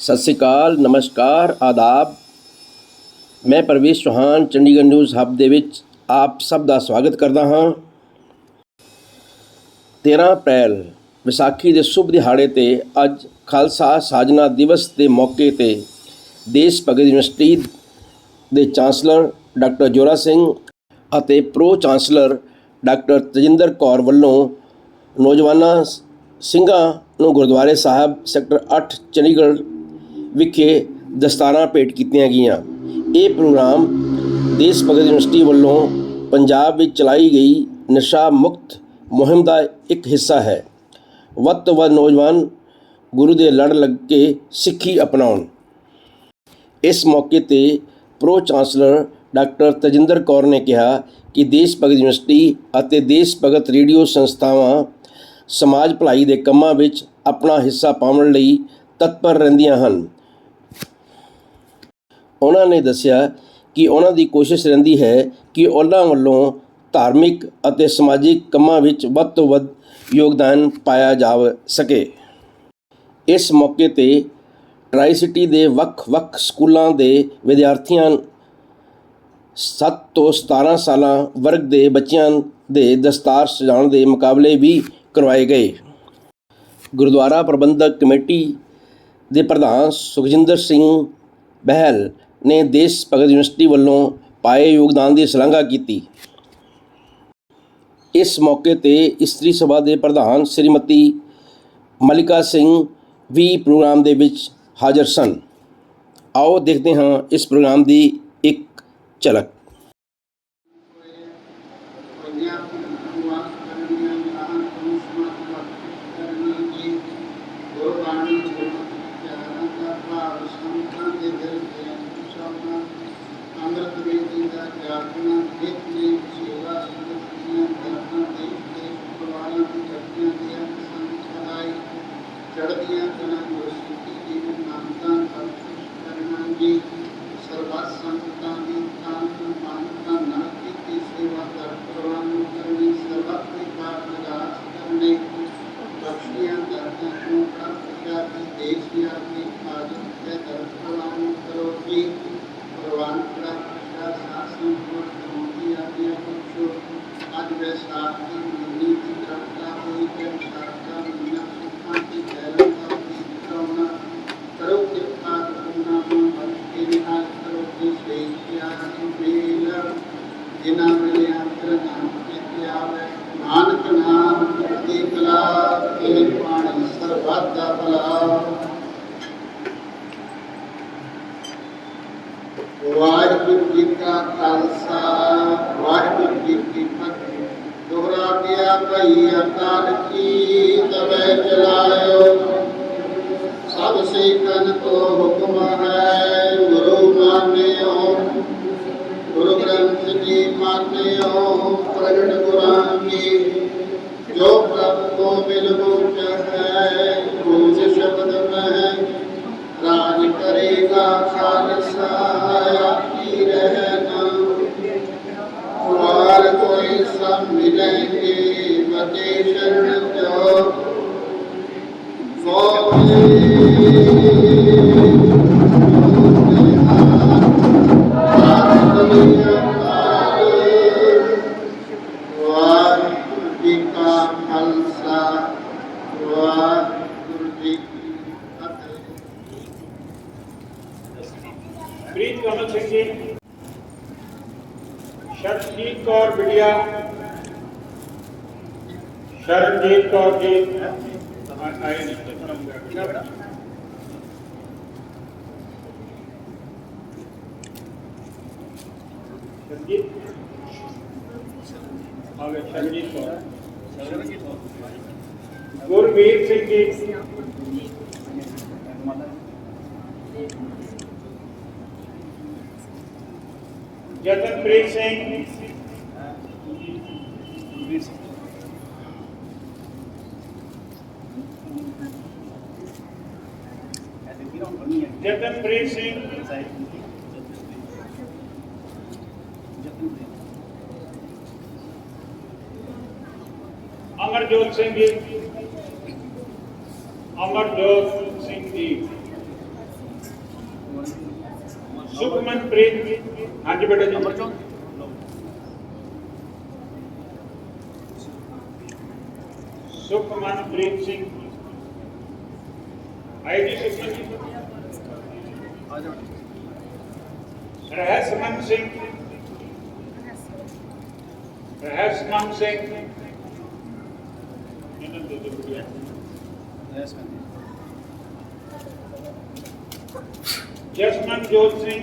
ਸਤਿ ਸ੍ਰੀ ਅਕਾਲ, ਨਮਸਕਾਰ, ਆਦਾਬ। ਮੈਂ ਪ੍ਰਵੇਸ਼ ਚੌਹਾਨ, ਚੰਡੀਗੜ੍ਹ ਨਿਊਜ਼ ਹੱਬ ਦੇ ਵਿੱਚ ਆਪ ਸਭ ਦਾ ਸਵਾਗਤ ਕਰਦਾ ਹਾਂ। 13 ਅਪ੍ਰੈਲ, ਵਿਸਾਖੀ ਦੇ ਸ਼ੁਭ ਦਿਹਾੜੇ ਤੇ ਅੱਜ ਖਾਲਸਾ ਸਾਜਨਾ ਦਿਵਸ ਦੇ ਮੌਕੇ ਤੇ ਦੇਸ਼ ਭਗਤ ਯੂਨੀਵਰਸਿਟੀ ਦੇ ਚਾਂਸਲਰ ਡਾਕਟਰ ਜੋਰਾ ਸਿੰਘ ਅਤੇ pro chancellor doctor Tajinder Kaur ਵੱਲੋਂ ਨੌਜਵਾਨਾਂ, ਸਿੰਘਾਂ ਨੂੰ ਗੁਰਦੁਆਰੇ ਸਾਹਿਬ ਸੈਕਟਰ 8 ਚੰਡੀਗੜ੍ਹ ਵਿਖੇ ਦਸਤਾਰਾਂ ਭੇਟ ਕੀਤੀਆਂ ਗਈਆਂ। ਇਹ ਪ੍ਰੋਗਰਾਮ ਦੇਸ਼ ਭਗਤ ਯੂਨੀਵਰਸਿਟੀ ਵੱਲੋਂ ਪੰਜਾਬ ਵਿੱਚ ਚਲਾਈ ਗਈ ਨਸ਼ਾ ਮੁਕਤ ਮੁਹਿੰਮ ਦਾ ਇੱਕ ਹਿੱਸਾ ਹੈ। ਵੱਧ ਤੋਂ ਵੱਧ ਨੌਜਵਾਨ ਗੁਰੂ ਦੇ ਲੜ ਲੱਗ ਕੇ ਸਿੱਖੀ ਅਪਣਾਉਣ। ਇਸ ਮੌਕੇ ਤੇ pro chancellor doctor Tajinder Kaur ਨੇ ਕਿਹਾ ਕਿ ਦੇਸ਼ ਭਗਤ ਯੂਨੀਵਰਸਿਟੀ ਅਤੇ ਦੇਸ਼ ਭਗਤ ਰੇਡੀਓ ਸੰਸਥਾਵਾਂ ਸਮਾਜ ਭਲਾਈ ਦੇ ਕੰਮਾਂ ਵਿੱਚ ਆਪਣਾ ਹਿੱਸਾ ਪਾਉਣ ਲਈ ਤਤਪਰ ਰਹਿੰਦੀਆਂ ਹਨ। ਉਹਨਾਂ ਨੇ ਦੱਸਿਆ ਕਿ ਉਹਨਾਂ ਦੀ ਕੋਸ਼ਿਸ਼ ਰਹਿੰਦੀ ਹੈ ਕਿ ਉਹਨਾਂ ਵੱਲੋਂ ਧਾਰਮਿਕ ਅਤੇ ਸਮਾਜਿਕ ਕੰਮਾਂ ਵਿੱਚ ਵੱਧ ਤੋਂ ਵੱਧ ਯੋਗਦਾਨ ਪਾਇਆ ਜਾ ਸਕੇ। ਇਸ ਮੌਕੇ ਤੇ ਟਰਾਈ ਸਿਟੀ ਦੇ ਵੱਖ-ਵੱਖ ਸਕੂਲਾਂ ਦੇ ਵਿਦਿਆਰਥੀਆਂ 7 ਤੋਂ 17 ਸਾਲਾਂ ਵਰਗ ਦੇ ਬੱਚਿਆਂ ਦੇ ਦਸਤਾਰ ਸਜਾਉਣ ਦੇ ਮੁਕਾਬਲੇ ਵੀ ਕਰਵਾਏ ਗਏ। ਗੁਰਦੁਆਰਾ ਪ੍ਰਬੰਧਕ ਕਮੇਟੀ ਦੇ ਪ੍ਰਧਾਨ ਸੁਖਜਿੰਦਰ ਸਿੰਘ ਬਹਿਲ ਨੇ ਦੇਸ਼ ਭਗਤ ਯੂਨੀਵਰਸਿਟੀ ਵੱਲੋਂ ਪਾਏ ਯੋਗਦਾਨ ਦੀ ਸ਼ਲਾਘਾ ਕੀਤੀ। ਇਸ ਮੌਕੇ ਤੇ ਇਸਤਰੀ ਸਭਾ ਦੇ ਪ੍ਰਧਾਨ ਸ੍ਰੀਮਤੀ ਮਲਿਕਾ ਸਿੰਘ ਵੀ ਪ੍ਰੋਗਰਾਮ ਦੇ ਵਿੱਚ ਹਾਜ਼ਰ ਸਨ। ਆਓ ਦੇਖਦੇ ਹਾਂ ਇਸ ਪ੍ਰੋਗਰਾਮ ਦੀ ਇੱਕ ਝਲਕ ਹੋਈਆਂ ਭਗਵਾਨ ਕਰਨੀਆਂ ਨਾਮ ਪਰਮੇਸ਼ਰ ਕਰਨੀ ਜੀ ਗੁਰਬਾਣੀ ਗੁਰਮਤਿ ਪਿਆਰਾਂ ਦਾ ਭਾਵ ਸੰਤਾਂ ਦੇ ਦਿਲ ਦੇ ਸ਼ਬਦਾਂ ਅੰਮ੍ਰਿਤ ਵੇਦੀ ਦਾ ਜਾਪਨਾ ਨਿਤ ਨੇ ਸੇਵਾ ਸੰਗਤ ਦੀਆਂ ਦਰਦਾਂ ਦੇ ਕੇ ਪਰਵਾਰਾਂ ਦੀ ਜਪੀਆਂ ਦੀਆਂ ਸੰਖਿਆਈ ਚੜ੍ਹਦੀਆਂ ਕਲਾਂ ਗੁਰਸਿੱਖੀ ਦੀ ਨਾਮਤਾਂ ਸਤਿ ਕਰਨਾ ਜੀ ਸਰਬੱਤ ਸੰਗਤਾਂ ਦੀ ਤਾਂ ਮਾਨਤਾ ਨਾ ਕੀਤੀ ਸੇਵਾ ਕਰ ਪ੍ਰਵਾਨ ਨੂੰ ਕਰਨੀ ਸਰਬੱਤ ਦੀ ਕਾਰ ਨਿਗਾਹ ਕਰਨੇ ਬਖਸ਼ੀਆਂ ਦਰਦਾਂ ਨੂੰ ਪ੍ਰਾਪਤ ਕਰਦੀ ਦੇਸ਼ ਦੀ ਆਪਣੀ ਆਦਤ ਤੇ ਦਰ ਪ੍ਰਵਾਨ ਨੂੰ ਕਰੋ ਜੀ ਪ੍ਰਵਾਨ ਪ੍ਰਾਪਤ ਸਾਸਨ ਕੋਟ ਹੋਤੀ ਆਦਿਆ ਪੁੱਛੋ ਅੱਜ ਵੇ ਸਾਥ ਦੀ ਮਨੀ ਦੀ ਕਰਤਾ ਹੋਈ ਤੇ ਸਾਥਾ ਮੀਨਾ ਸੁਖਾਂ ਦੀ ਖੈਰਾਂ ਦਾ ਦੀ ਕਰਾਉਣਾ ਕਰੋ ਕਿਰਪਾ ਕਰਨਾ ਮਨ ਬਖਸ਼ ਕੇ ਨਿਹਾਲ ਕਰੋ ਜੀ ਸੇਖਿਆ ਸੁਮੇਲ ਜਿਨਾ ਮਿਲੇ ਅੰਤਰ ਨਾਮ ਕੇ ਆਵੇ ਨਾਨਕ ਨਾਮ ਦੀ ਕਲਾ ਇਹ ਪਾਣੀ ਸਰਬੱਤ ਦਾ ਭਲਾ ਵਾਹਿਗੁਰੂ ਜੀ ਕਾ ਖਾਲਸਾ ਵਾਹਿਗੁਰੂ ਜੀ ਕੀ ਫਤਿਹ ਦੋਹਰਾ ਗਿਆ ਭਈ ਅਕਾਲ ਕੀ ਤਵੇ ਚਲਾਇਓ ਸਭ ਸੇਖਨ ਕੋ ਹੁਕਮ ਹੈ ਗੁਰੂ ਮਾਨਿਓ ਗੁਰੂ ਗ੍ਰੰਥ ਜੀ ਪ੍ਰਗਟ ਗੁਰਾਂ ਕੀ ਜੋ ਪ੍ਰਭ ਕੋ ਮਿਲ ਬੁਝ ਹੈ, ਬੂਝ ਸ਼ਬਦ ਮਹਿ ਰਾਜ ਕਰੇਗਾ, ਖਾਲਸਾ ਆਪੀ ਰਹਿਣਾ। ਵਾਰ ਕੋਈ ਸਭ ਮਿਲੇਗੇ ਬਤੇ ਸ਼ਰਨ ਜੋ ਵਾਹਿਗੁਰੂ ਜੀ ਕਾ ਖਾਲਸਾ ਵਾਹਿਗੁਰੂ ਜੀ ਕੀ ਫਤਿਹ ਪ੍ਰੀਤ ਕਮਲ ਸਿੰਘ ਜੀ ਸ਼ਰਨਜੀਤ ਕੌਰ ਬਿਟਿਆ ਸ਼ਰਨਜੀਤ ਕੌਰ ਜੀ ਆ- ਆਏ ਨਹੀਂ ਸ਼ਰਨਜੀਤ ਆਵੇ ਸ਼ਰਨਜੀਤ ਕੌਰ ਗੁਰਵੀਰ ਸਿੰਘ ਜੀ ਜਤਨਪ੍ਰੀਤ ਸਿੰਘ ਜਤਨਪ੍ਰੀਤ ਸਿੰਘ ਅਮਰਜੋਤ ਸਿੰਘ ਜੀ ਅਮਰਜੋਤ ਸਿੰਘ ਜੀ ਸੁਖਮਨਪ੍ਰੀਤ ਹਾਂਜੀ ਬੇਟਾ ਜੀ ਅਮਰਜੋਤ ਸੁਖਮਨਪ੍ਰੀਤ ਸਿੰਘ ਆਈ ਜੀ ਸੁਖਮਨ ਜੀ ਰਹਿਸਮਨ ਸਿੰਘ ਰਹਿਸਮਨ ਸਿੰਘ ਇਹਨਾਂ ਦੇ ਦੋ ਬੁੜੀਆਂ ਜਸਮਨਜੋਤ ਸਿੰਘ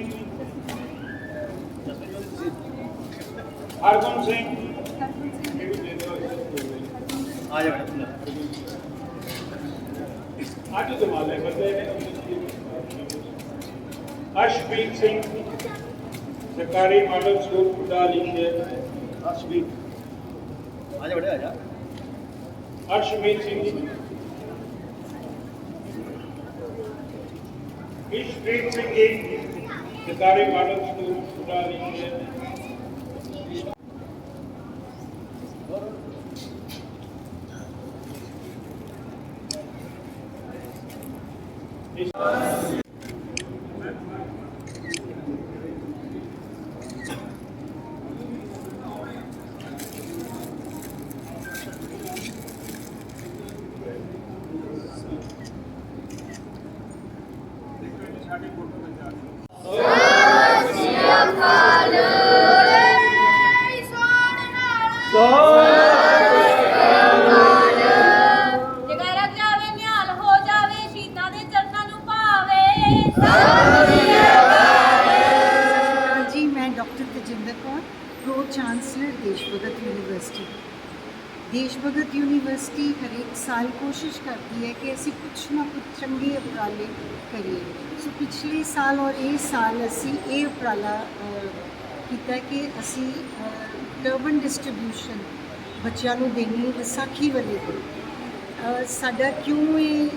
ਹਰਗੁਣ ਸਿੰਘ ਇਹ ਵੀ ਦੇ ਦਿਓ ਆ ਜਾ ਬੇਟਾ ਅੱਜ ਜਮਾਲੇ ਬੰਦੇ ਨੇ ਅਸ਼ਪੀਤ ਸਿੰਘ ਸਰਕਾਰੀ ਮਾਡਲ ਸਕੂਲ ਦੇ ਅਸ਼ਵੀਰ ਆ ਜਾ ਬੇਟਾ ਆ ਜਾ। ਅਰਸ਼ਮੀਤ ਸਿੰਘ ਜੀ। ਇਸ਼ਪ੍ਰੀਤ ਸਿੰਘ ਜੀ ਸਰਕਾਰੀ ਮਾਡਲ ਸਕੂਲ ਦੇ ਜਗਾਰਾ ਜਾਵੇ ਨਿਹਾਲ ਹੋ ਜਾਵੇ ਸ਼ੀਤਾਂ ਦੇ ਚਰਨਾਂ ਨੂੰ ਭਾਵੇ ਜੀ, ਮੈਂ doctor Tajinder Kaur pro chancellor Desh Bhagat university. ਦੇਸ਼ ਭਗਤ ਯੂਨੀਵਰਸਿਟੀ ਹਰੇਕ ਸਾਲ ਕੋਸ਼ਿਸ਼ ਕਰਦੀ ਹੈ ਕਿ ਅਸੀਂ ਕੁਝ ਨਾ ਕੁਝ ਚੰਗੇ ਉਪਰਾਲੇ ਕਰੀਏ। ਸੋ ਪਿਛਲੇ ਸਾਲ ਔਰ ਇਸ ਸਾਲ ਅਸੀਂ ਇਹ ਉਪਰਾਲਾ ਕੀਤਾ ਕਿ ਅਸੀਂ ਟਰਬਨ ਡਿਸਟ੍ਰੀਬਿਊਸ਼ਨ ਬੱਚਿਆਂ ਨੂੰ ਦੇਣੀ ਵਿਸਾਖੀ ਵਾਲੇ ਦਿਨ। ਸਾਡਾ ਕਿਉਂ ਇਹ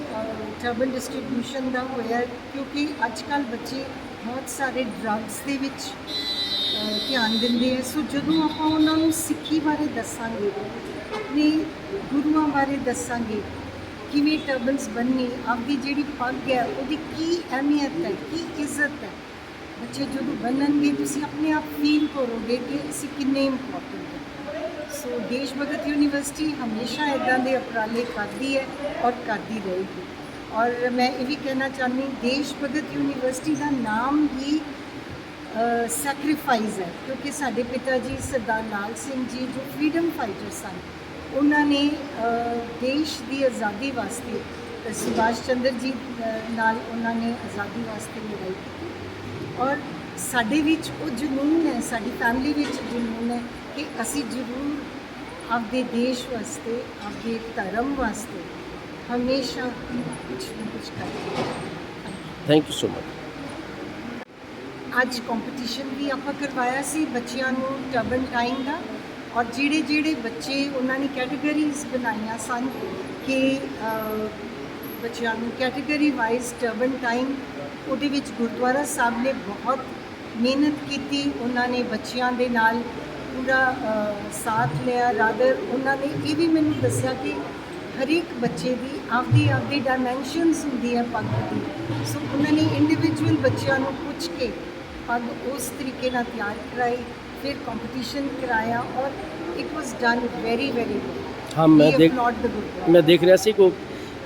ਟਰਬਨ ਡਿਸਟ੍ਰੀਬਿਊਸ਼ਨ ਦਾ ਹੋਇਆ? ਕਿਉਂਕਿ ਅੱਜ ਕੱਲ ਬੱਚੇ ਬਹੁਤ ਸਾਰੇ ਡਰੱਗਸ ਦੇ ਵਿੱਚ ਧਿਆਨ ਦਿੰਦੇ ਆ। ਸੋ ਜਦੋਂ ਆਪਾਂ ਉਹਨਾਂ ਨੂੰ ਸਿੱਖੀ ਬਾਰੇ ਦੱਸਾਂਗੇ, ਆਪਣੇ ਗੁਰੂਆਂ ਬਾਰੇ ਦੱਸਾਂਗੇ, ਕਿਵੇਂ ਟਰਬਨਸ ਬੰਨੀ ਆਪਦੀ ਜਿਹੜੀ ਪੱਗ ਹੈ, ਉਹਦੀ ਕੀ ਅਹਿਮੀਅਤ ਹੈ, ਕੀ ਇੱਜ਼ਤ ਹੈ, ਬੱਚੇ ਜਦੋਂ ਬੰਨਣਗੇ ਤੁਸੀਂ ਆਪਣੇ ਆਪ ਫੀਲ ਕਰੋਗੇ ਕਿ ਅਸੀਂ ਕਿੰਨੇ ਇੰਪੋਰਟੈਂਟ ਹਾਂ। ਸੋ ਦੇਸ਼ ਭਗਤ ਯੂਨੀਵਰਸਿਟੀ ਹਮੇਸ਼ਾ ਇਦਾਂ ਦੇ ਉਪਰਾਲੇ ਕਰਦੀ ਹੈ ਔਰ ਕਰਦੀ ਰਹੇਗੀ। ਔਰ ਮੈਂ ਇਹ ਵੀ ਕਹਿਣਾ ਚਾਹੁੰਦੀ ਦੇਸ਼ ਭਗਤ ਯੂਨੀਵਰਸਿਟੀ ਦਾ ਨਾਮ ਹੀ ਸੈਕਰੀਫਾਈਸ ਹੈ। ਕਿਉਂਕਿ ਸਾਡੇ ਪਿਤਾ ਜੀ ਸਰਦਾਰ ਲਾਲ ਸਿੰਘ ਜੀ ਜੋ ਫਰੀडम ਫਾਈਟਰ ਸਨ, ਉਹਨਾਂ ਨੇ ਦੇਸ਼ ਦੀ ਆਜ਼ਾਦੀ ਵਾਸਤੇ ਸੁਭਾਸ਼ ਚੰਦਰ ਜੀ ਨਾਲ ਉਹਨਾਂ ਨੇ ਆਜ਼ਾਦੀ ਵਾਸਤੇ ਲੜਾਈ ਕੀਤੀ। ਔਰ ਸਾਡੇ ਵਿੱਚ ਉਹ ਜਨੂਨ ਹੈ ਸਾਡੀ ਫੈਮਿਲੀ ਵਿੱਚ ਜਨੂਨ ਹੈ ਕਿ ਅਸੀਂ ਜ਼ਰੂਰ ਆਪਦੇ ਦੇਸ਼ ਵਾਸਤੇ ਆਪਦੇ ਧਰਮ ਵਾਸਤੇ ਹਮੇਸ਼ਾ ਕੁਝ ਨਾ ਕੁਝ ਕਰਦੇ ਥੈਂਕ ਯੂ ਸੋ ਮਚ ਅੱਜ ਕੰਪੀਟੀਸ਼ਨ ਵੀ ਆਪਾਂ ਕਰਵਾਇਆ ਸੀ ਬੱਚਿਆਂ ਨੂੰ ਟਰਬਨ ਟਾਈਮ ਦਾ ਔਰ ਜਿਹੜੇ ਜਿਹੜੇ ਬੱਚੇ ਉਹਨਾਂ ਨੇ ਕੈਟਾਗਰੀਜ਼ ਬਣਾਈਆਂ ਸਨ ਕਿ ਬੱਚਿਆਂ ਨੂੰ ਕੈਟਾਗਰੀ ਵਾਈਜ਼ ਟਰਬਨ ਟਾਈਮ ਉਹਦੇ ਵਿੱਚ ਗੁਰਦੁਆਰਾ ਸਾਹਿਬ ਨੇ ਬਹੁਤ ਮਿਹਨਤ ਕੀਤੀ ਉਹਨਾਂ ਨੇ ਬੱਚਿਆਂ ਦੇ ਨਾਲ ਪੂਰਾ ਸਾਥ ਲਿਆ। ਰਾਦਰ ਉਹਨਾਂ ਨੇ ਇਹ ਵੀ ਮੈਨੂੰ ਦੱਸਿਆ ਕਿ ਹਰੇਕ ਬੱਚੇ ਦੀ ਆਪਦੀ ਆਪਦੀ ਡਾਈਮੈਂਸ਼ਨਸ ਹੁੰਦੀ ਹੈ ਪੱਗ ਦੀ। ਸੋ ਉਹਨਾਂ ਨੇ ਇੰਡੀਵਿਜੂਅਲ ਬੱਚਿਆਂ ਨੂੰ ਪੁੱਛ ਕੇ ਪੱਗ ਉਸ ਤਰੀਕੇ ਨਾਲ ਤਿਆਰ ਕਰਾਈ ਫਿਰ ਕੰਪੀਟੀਸ਼ਨ ਕਰਾਇਆ ਔਰ it was done very very good ਹਾਂ, ਮੈਂ ਦੇਖ ਮੈਂ ਦੇਖ ਰਿਹਾ ਸੀ ਕੋ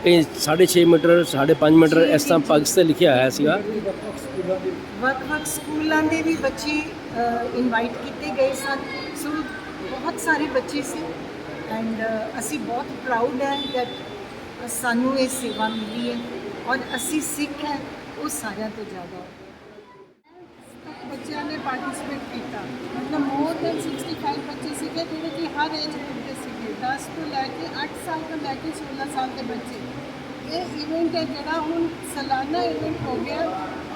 ਕਈ 6.5 ਮੀਟਰ 5.5 ਮੀਟਰ ਇਸ ਤਰ੍ਹਾਂ ਪੱਗ ਤੇ ਲਿਖਿਆ ਆਇਆ ਸੀਗਾ। ਵੱਖ-ਵੱਖ ਸਕੂਲਾਂ ਦੇ ਵੀ ਬੱਚੇ ਇਨਵਾਈਟ ਕੀਤੇ ਗਏ ਸਨ। ਸੋ ਬਹੁਤ ਸਾਰੇ ਬੱਚੇ ਸੀ। ਐਂਡ ਅਸੀਂ ਬਹੁਤ ਪ੍ਰਾਊਡ ਹੈ ਕਿ ਸਾਨੂੰ ਇਹ ਸੇਵਾ ਮਿਲੀ ਹੈ ਔਰ ਅਸੀਂ ਸਿੱਖ ਹੈ, ਉਹ ਸਾਰਿਆਂ ਤੋਂ ਜ਼ਿਆਦਾ। ਬੱਚਿਆਂ ਨੇ ਪਾਰਟਿਸਿਪੇਟ ਕੀਤਾ। ਮਤਲਬ ਮੋਰ ਦੈਨ 65 ਬੱਚੇ ਸੀਗੇ, ਜਿਹੜੇ ਕਿ ਹਰ ਏਜ ਗਰੁੱਪ ਦੇ ਸੀਗੇ। 10 ਤੋਂ ਲੈ ਕੇ 8 ਸਾਲ ਤੋਂ ਲੈ ਕੇ 16 ਸਾਲ ਦੇ ਬੱਚੇ। ਇਹ ਇਵੈਂਟ ਹੈ ਜਿਹੜਾ ਹੁਣ ਸਾਲਾਨਾ ਇਵੈਂਟ ਹੋ ਗਿਆ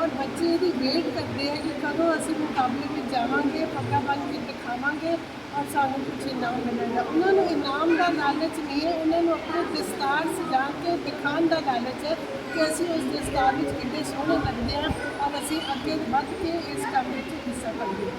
ਔਰ ਬੱਚੇ ਇਹਦੀ ਵੇਟ ਕਰਦੇ ਆ ਕਿ ਕਦੋਂ ਅਸੀਂ ਮੁਕਾਬਲੇ ਵਿੱਚ ਜਾਵਾਂਗੇ ਪੱਕਾ ਬਣ ਕੇ ਦਿਖਾਵਾਂਗੇ ਔਰ ਸਾਨੂੰ ਕੁਝ ਇਨਾਮ ਮਿਲੇਗਾ। ਉਹਨਾਂ ਨੂੰ ਇਨਾਮ ਦਾ ਲਾਲਚ ਨਹੀਂ ਹੈ, ਉਹਨਾਂ ਨੂੰ ਆਪਣੇ ਦਸਤਾਰ ਸਜਾ ਕੇ ਦਿਖਾਉਣ ਦਾ ਲਾਲਚ ਹੈ ਕਿ ਅਸੀਂ ਉਸ ਦਸਤਾਰ ਵਿੱਚ ਕਿੰਨੇ ਸੋਹਣੇ ਲੱਗਦੇ ਹਾਂ ਔਰ ਅਸੀਂ ਅੱਗੇ ਵੱਧ ਕੇ ਇਸ ਕੰਮ ਵਿੱਚ ਹਿੱਸਾ ਪਾਈਏ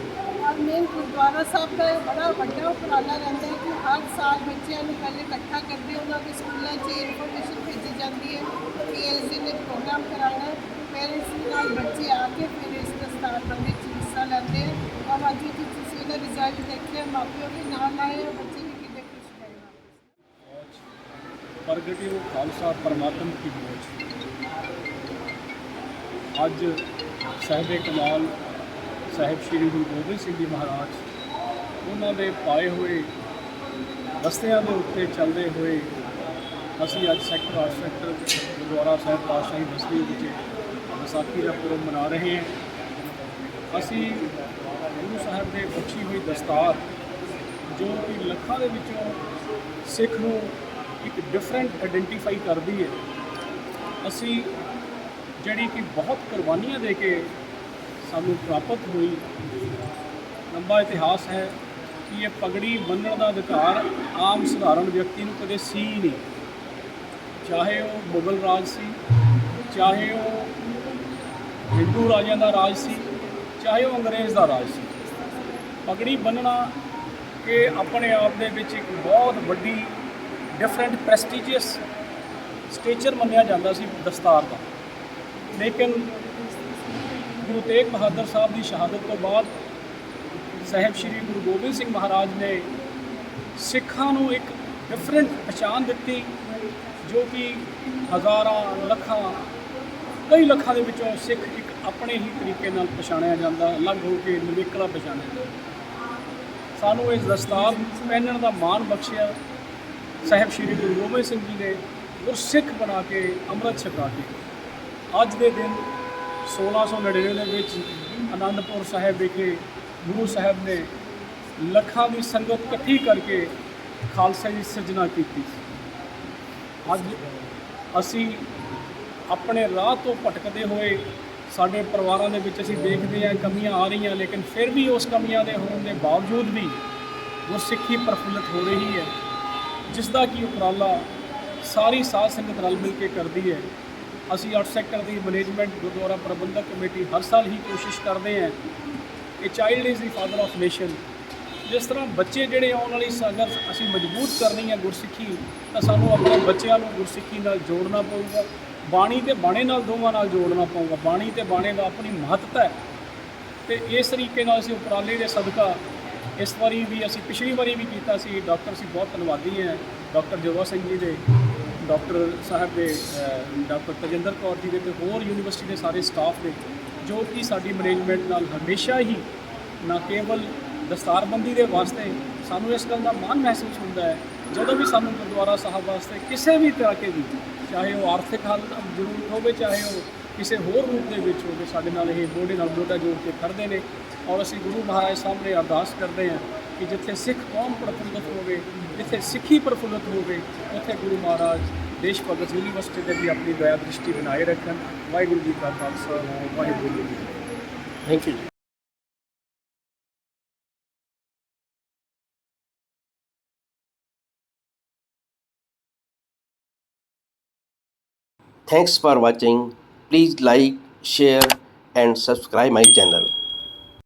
ਔਰ ਮੇਨ ਗੁਰਦੁਆਰਾ ਸਾਹਿਬ ਦਾ ਇਹ ਬੜਾ ਵੱਡਾ ਉਪਰਾਲਾ ਰਹਿੰਦਾ ਹੈ ਕਿ ਹਰ ਸਾਲ ਬੱਚਿਆਂ ਨੂੰ ਪਹਿਲੇ ਇਕੱਠਾ ਕਰਦੇ, ਉਹਨਾਂ ਦੇ ਸਕੂਲਾਂ 'ਚ ਇਨਫੋਰਮੇਸ਼ਨ ਭੇਜੀ ਜਾਂਦੀ ਹੈ, ਕਿ ਇਸ ਦਿਨ ਇਹ ਪ੍ਰੋਗਰਾਮ ਕਰਾਉਣਾ ਹੈ। ਪੇਰੈਂਟਸ ਨਾਲ ਬੱਚੇ ਆ ਕੇ ਫਿਰ ਇਸ ਦਸਤਾਰ ਹਜ਼ਾਰਬੰਦੀ 'ਚ ਹਿੱਸਾ ਲੈਂਦੇ ਆ ਔਰ ਅੱਜ ਜੇ ਤੁਸੀਂ ਇਹਦਾ ਰਿਜ਼ਲਟ ਦੇਖਿਆ, ਮਾਪਿਓ ਵੀ ਨਾਲ ਆਏ ਆ ਬੱਚੇ ਵੀ ਕਿੰਨੇ ਖੁਸ਼ ਗਏ ਵਾਪਸ ਪ੍ਰਗਟਿਓ ਖਾਲਸਾ ਪਰਮਾਤਮ ਕੀ ਬੋਝ ਅੱਜ ਸਾਹਿਬ ਕਮਾਲ ਸਾਹਿਬ ਸ੍ਰੀ ਗੁਰੂ ਗੋਬਿੰਦ ਸਿੰਘ ਜੀ ਮਹਾਰਾਜ, ਉਹਨਾਂ ਦੇ ਪਾਏ ਹੋਏ ਰਸਤਿਆਂ ਦੇ ਉੱਤੇ ਚੱਲਦੇ ਹੋਏ ਅਸੀਂ ਅੱਜ ਸੈਕਟਰ ਆਰਟ ਸੈਕਟਰ ਗੁਰਦੁਆਰਾ ਸਾਹਿਬ ਪਾਤਸ਼ਾਹੀ ਬਸਤੀ ਵਿੱਚ ਵਿਸਾਖੀ ਦਾ ਪੁਰਬ ਮਨਾ ਰਹੇ ਹਾਂ। ਅਸੀਂ ਗੁਰੂ ਸਾਹਿਬ ਦੇ ਬਖਸ਼ੀ ਹੋਈ ਦਸਤਾਰ, ਜੋ ਕਿ ਲੱਖਾਂ ਦੇ ਵਿੱਚੋਂ ਸਿੱਖ ਨੂੰ ਇੱਕ ਡਿਫਰੈਂਟ ਆਇਡੈਂਟੀਫਾਈ ਕਰਦੀ ਹੈ। ਅਸੀਂ ਜਿਹੜੀ ਕਿ ਬਹੁਤ ਕੁਰਬਾਨੀਆਂ ਦੇ ਕੇ ਸਾਨੂੰ ਪ੍ਰਾਪਤ ਹੋਈ। ਲੰਬਾ ਇਤਿਹਾਸ ਹੈ ਕਿ ਇਹ ਪਗੜੀ ਬੰਨਣ ਦਾ ਅਧਿਕਾਰ ਆਮ ਸਧਾਰਨ ਵਿਅਕਤੀ ਨੂੰ ਕਦੇ ਸੀ ਹੀ ਨਹੀਂ। ਚਾਹੇ ਉਹ ਮੁਗਲ ਰਾਜ ਸੀ, ਚਾਹੇ ਉਹ ਹਿੰਦੂ ਰਾਜਿਆਂ ਦਾ ਰਾਜ ਸੀ, ਚਾਹੇ ਉਹ ਅੰਗਰੇਜ਼ ਦਾ ਰਾਜ ਸੀ। ਪਗੜੀ ਬੰਨਣਾ ਕਿ ਆਪਣੇ ਆਪ ਦੇ ਵਿੱਚ ਇੱਕ ਬਹੁਤ ਵੱਡੀ ਡਿਫਰੈਂਟ ਪ੍ਰੈਸਟੀਜੀਅਸ ਸਟੇਚਰ ਮੰਨਿਆ ਜਾਂਦਾ ਸੀ ਦਸਤਾਰ ਦਾ। ਲੇਕਿਨ ਗੁਰੂ ਤੇਗ ਬਹਾਦਰ ਸਾਹਿਬ ਦੀ ਸ਼ਹਾਦਤ ਤੋਂ ਬਾਅਦ ਸਾਹਿਬ ਸ੍ਰੀ ਗੁਰੂ ਗੋਬਿੰਦ ਸਿੰਘ ਮਹਾਰਾਜ ਨੇ ਸਿੱਖਾਂ ਨੂੰ ਇੱਕ ਡਿਫਰੈਂਟ ਪਛਾਣ ਦਿੱਤੀ, ਜੋ ਕਿ ਹਜ਼ਾਰਾਂ ਲੱਖਾਂ, ਕਈ ਲੱਖਾਂ ਦੇ ਵਿੱਚੋਂ ਸਿੱਖ ਇੱਕ ਆਪਣੇ ਹੀ ਤਰੀਕੇ ਨਾਲ ਪਛਾਣਿਆ ਜਾਂਦਾ, ਅਲੱਗ ਹੋ ਕੇ ਨਿਵੇਕਲਾ ਪਛਾਣਿਆ ਜਾਂਦਾ। ਸਾਨੂੰ ਇਸ ਦਸਤਾਰ ਪਹਿਨਣ ਦਾ ਮਾਣ ਬਖਸ਼ਿਆ। ਸਾਹਿਬ ਸ੍ਰੀ ਗੁਰੂ ਗੋਬਿੰਦ ਸਿੰਘ ਜੀ ਨੇ ਗੁਰਸਿੱਖ ਬਣਾ ਕੇ ਅੰਮ੍ਰਿਤ ਛਕਾ ਕੇ। ਅੱਜ ਦੇ ਦਿਨ 1699 ਦੇ ਵਿੱਚ ਆਨੰਦਪੁਰ ਸਾਹਿਬ ਵਿਖੇ ਗੁਰੂ ਸਾਹਿਬ ਨੇ ਲੱਖਾਂ ਦੀ ਸੰਗਤ ਇਕੱਠੀ ਕਰਕੇ ਖਾਲਸਾ ਦੀ ਸਿਰਜਣਾ ਕੀਤੀ ਅੱਜ ਅਸੀਂ ਆਪਣੇ ਰਾਹ ਤੋਂ ਭਟਕਦੇ ਹੋਏ ਸਾਡੇ ਪਰਿਵਾਰਾਂ ਦੇ ਵਿੱਚ ਅਸੀਂ ਦੇਖਦੇ ਹਾਂ ਕਮੀਆਂ ਆ ਰਹੀਆਂ, ਲੇਕਿਨ ਫਿਰ ਵੀ ਉਸ ਕਮੀਆਂ ਦੇ ਹੋਣ ਦੇ ਬਾਵਜੂਦ ਵੀ ਉਹ ਸਿੱਖੀ ਪ੍ਰਫੁੱਲਤ ਹੋ ਰਹੀ ਹੈ ਜਿਸ ਦਾ ਕੀ ਉਪਰਾਲਾ ਸਾਰੀ ਸਾਧ ਸੰਗਤ ਰਲ ਮਿਲ ਕੇ ਕਰਦੀ ਹੈ। ਅਸੀਂ 8 ਸੈਕਟਰ ਦੀ ਮੈਨੇਜਮੈਂਟ ਗੁਰਦੁਆਰਾ ਪ੍ਰਬੰਧਕ ਕਮੇਟੀ ਹਰ ਸਾਲ ਹੀ ਕੋਸ਼ਿਸ਼ ਕਰਦੇ ਹਾਂ ਕਿ child is the father of nation ਜਿਸ ਤਰ੍ਹਾਂ ਬੱਚੇ ਜਿਹੜੇ ਆਉਣ ਵਾਲੀ ਅਗਰ ਅਸੀਂ ਮਜ਼ਬੂਤ ਕਰਨੀ ਹੈ ਗੁਰਸਿੱਖੀ, ਤਾਂ ਸਾਨੂੰ ਆਪਣੇ ਬੱਚਿਆਂ ਨੂੰ ਗੁਰਸਿੱਖੀ ਨਾਲ ਜੋੜਨਾ ਪਊਗਾ, ਬਾਣੀ ਤੇ ਬਾਣੇ ਨਾਲ ਦੋਵਾਂ ਨਾਲ ਜੋੜਨਾ ਪਊਗਾ। ਬਾਣੀ ਤੇ ਬਾਣੇ ਦਾ ਆਪਣੀ ਮਹੱਤਤਾ ਹੈ। ਤੇ ਇਸ ਤਰੀਕੇ ਨਾਲ ਅਸੀਂ ਉਪਰਾਲੇ ਦੇ ਸਦਕਾ ਇਸ ਵਾਰੀ ਵੀ ਅਸੀਂ ਪਿਛਲੀ ਵਾਰੀ ਵੀ ਕੀਤਾ ਸੀ। ਡਾਕਟਰ ਸੀ ਬਹੁਤ ਧੰਨਵਾਦੀ ਹੈ। ਡਾਕਟਰ ਜੋਗਾ ਸਿੰਘ ਜੀ ਦੇ, ਡਾਕਟਰ ਸਾਹਿਬ ਦੇ ਡਾਕਟਰ ਤਜਿੰਦਰ ਕੌਰ ਜੀ ਦੇ ਤੇ ਹੋਰ ਯੂਨੀਵਰਸਿਟੀ ਦੇ ਸਾਰੇ ਸਟਾਫ ਦੇ, ਜੋ ਕਿ ਸਾਡੀ ਮੈਨੇਜਮੈਂਟ ਨਾਲ ਹਮੇਸ਼ਾ ਹੀ ਨਾ ਕੇਵਲ ਦਸਤਾਰਬੰਦੀ ਦੇ ਵਾਸਤੇ ਸਾਨੂੰ ਇਸ ਗੱਲ ਦਾ ਮਾਣ ਮਹਿਸੂਸ ਹੁੰਦਾ ਹੈ, ਜਦੋਂ ਵੀ ਸਾਨੂੰ ਗੁਰਦੁਆਰਾ ਸਾਹਿਬ ਵਾਸਤੇ ਕਿਸੇ ਵੀ ਤਰ੍ਹਾਂ ਦੀ ਚਾਹੇ ਉਹ ਆਰਥਿਕ ਹਾਲਤ ਜ਼ਰੂਰਤ ਹੋਵੇ, ਚਾਹੇ ਉਹ ਕਿਸੇ ਹੋਰ ਰੂਪ ਦੇ ਵਿੱਚ ਹੋਵੇ, ਸਾਡੇ ਨਾਲ ਇਹ ਮੋਢੇ ਨਾਲ ਮੋਢਾ ਜੋੜ ਕੇ ਖੜਦੇ ਨੇ ਔਰ ਅਸੀਂ ਗੁਰੂ ਮਹਾਰਾਜ ਸਾਹਮਣੇ ਅਰਦਾਸ ਕਰਦੇ ਹਾਂ ਕਿ ਜਿੱਥੇ ਸਿੱਖ ਕੌਮ ਪ੍ਰਫੁੱਲਤ ਹੋਵੇ, ਜਿੱਥੇ ਸਿੱਖੀ ਪ੍ਰਫੁੱਲਤ ਹੋਵੇ, ਉੱਥੇ ਗੁਰੂ ਮਹਾਰਾਜ ਦੇਸ਼ ਭਗਤ ਯੂਨੀਵਰਸਿਟੀ ਦੇ ਵੀ ਆਪਣੀ ਦਇਆ ਦ੍ਰਿਸ਼ਟੀ ਬਣਾਏ ਰੱਖਣ। ਵਾਹਿਗੁਰੂ ਜੀ ਕਾ ਖਾਲਸਾ, ਵਾਹਿਗੁਰੂ ਜੀ ਕੀ ਫਤਿਹ। Thank you Thanks for watching. Please like, share and subscribe my channel.